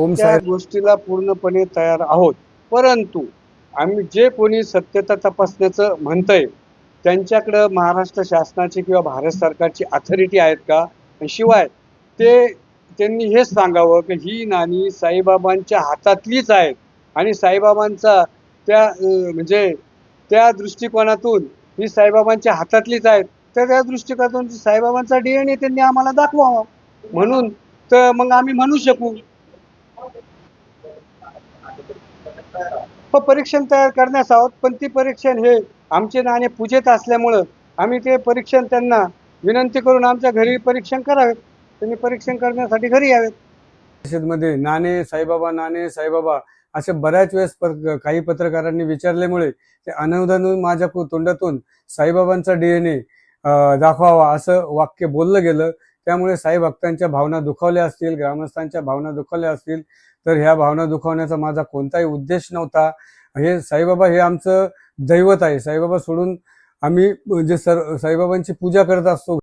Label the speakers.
Speaker 1: ओम साहेब.
Speaker 2: गोष्टीला पूर्णपणे तयार आहोत. परंतु आम्ही जे कोणी सत्यता तपासण्याचं म्हणतंय त्यांच्याकडं महाराष्ट्र शासनाची किंवा भारत सरकारची अथॉरिटी आहेत का? शिवाय ते त्यांनी हेच सांगावं की ही नाणी साईबाबांच्या हातातलीच आहेत. आणि साईबाबांचा त्या म्हणजे त्या दृष्टिकोनातून ही साईबाबांच्या हातातलीच आहेत. तर त्या दृष्टिकोनातून साईबाबांचा डीएनए त्यांनी आम्हाला दाखवावा. म्हणून तर मग आम्ही म्हणू शकू. हो परीक्षण तयार करण्यास आहोत पण ती परीक्षण हे आमचे नाणे पूजेत असल्यामुळं आम्ही ते परीक्षण त्यांना विनंती करून आमच्या घरी परीक्षण करावेत त्यांनी परीक्षण करण्यासाठी घरी यावेत.
Speaker 1: परिषदमध्ये नाणे साईबाबा नाणे साईबाबा असे बऱ्याच वेळेस काही पत्रकारांनी विचारल्यामुळे ते अनवधान माझ्या तोंडातून साईबाबांचा डीएनए दाखवावा असं वाक्य बोललं गेलं. त्यामुळे साई भक्तांच्या भावना दुखावल्या असतील ग्रामस्थांच्या भावना दुखावल्या असतील तर ह्या भावना दुखावण्याचा माझा कोणताही उद्देश नव्हता. हे साईबाबा हे आमचं दैवत आहे. साईबाबा सोडून आम्ही जे सर साईबाबांची पूजा करत असतो